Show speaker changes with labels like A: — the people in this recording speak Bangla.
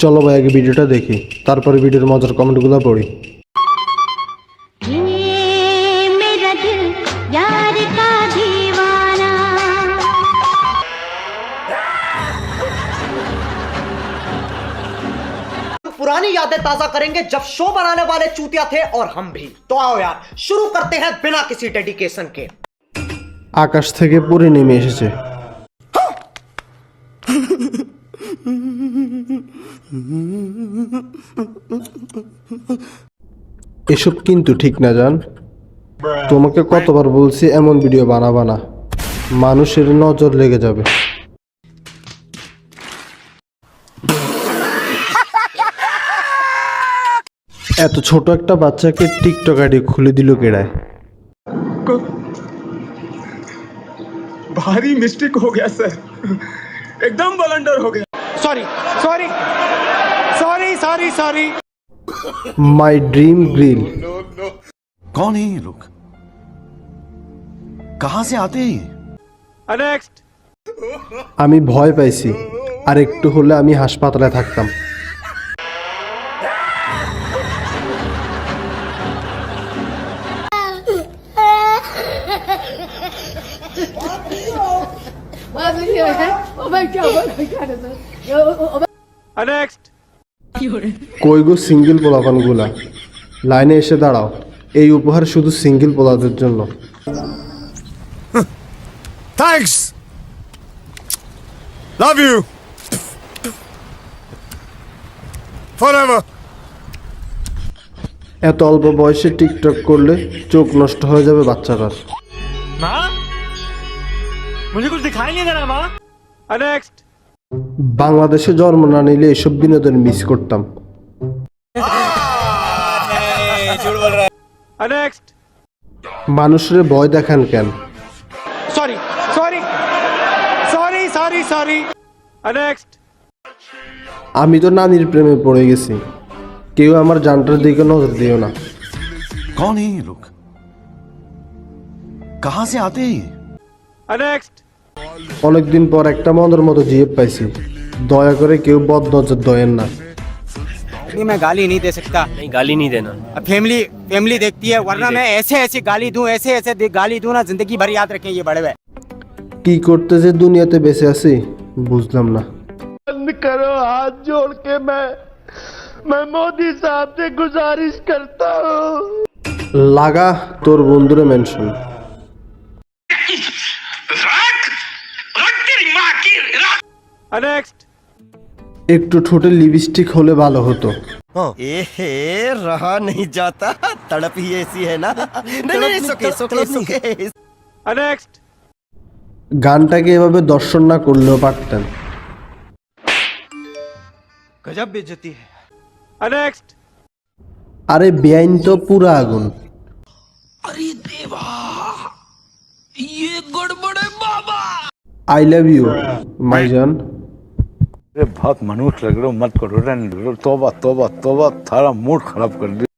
A: চলো ভাই আগে ভিডিওটা দেখি তারপরে ভিডিওর মজার কমেন্টগুলো পড়ি
B: ये मेरा दिल यार का दीवाना
C: पुरानी यादें ताजा करेंगे जब शो बनाने वाले चूतिया थे और हम भी तो आओ यार शुरू करते हैं बिना किसी डेडिकेशन के
A: আকাশ থেকে পরে নেমে এসেছে এসব কিন্তু ঠিক না, জান। তোমাকে কতবার বলছি এমন ভিডিও বানাবা না। মানুষের নজর লেগে যাবে। এত ছোট একটা বাচ্চাকে টিকটক আইডি খুলে দিল কেড়ায়?
D: ভারী মিস্টেক হো গেছে। একদম বলেন্ডার হো গেছে।
E: sorry sorry sorry sorry sorry
A: my dream grill
F: कौन है ये लोग कहां से आते हैं ये
E: नेक्स्ट
A: আমি ভয় পাইছি আর একটু হলে আমি হাসপাতালে থাকতাম
E: नेक्स्ट
A: সিঙ্গেল পোলাপানগুলা? লাইনে এসে দাঁড়াও। এই উপহার শুধু সিঙ্গেল পোলাদের জন্য।
F: লাভ ইউ ফরএভার
A: এত অল্প বয়সে টিকটক করলে চোখ নষ্ট হয়ে যাবে বাচ্চাটার।
E: মুঝে কুছ দিখাই নেক্সট
A: বাংলাদেশে জন্ম না নিলে এসব বিনোদন মিস করতাম
E: नेक्स्ट
A: মানুষের ভয় দেখান কেন
E: sorry sorry sorry sorry sorry next
A: আমি তো নানির প্রেমে পড়ে গেছি কেউ আমার জানটার দিকে নজর দিও না
F: कौन है ये लोग कहां से आते हैं ये
E: नेक्स्ट
A: অনেকদিন পর একটা মনের মতো জিএফ পাইছি দয়া করে কেউ বদ নজর দয়েন না
G: नहीं मैं गाली नहीं दे सकता
H: नहीं गाली नहीं देना
G: अब फैमिली फैमिली देखती है वरना मैं ऐसे ऐसे गाली दूं ऐसे ऐसे दे- गाली दूं ना जिंदगी भर याद रखें ये बड़े हुए
A: কি করতে যে দুনিয়াতে বেঁচে আছি বুঝলাম না লাগা তোর বন্ধুরে মেনশন একটু ঠোঁটে লিপস্টিক হলে ভালো হতো।
I: এহে রহা নেই তড়প হি এসি
E: না
A: গানটাকে এভাবে দর্শন না করলেও পারতেন।
G: গজব বেজতি
E: নেক্সট
A: আরে বেআইন তো পুরা আগুন। আরে দেবা ইয়ে গড়বড় आई लव यू माई जान
J: अरे बहुत मनुष्य लग रहे हो मत करो रन तोबा तोबा तोबा थारा मूड खराब कर दिया।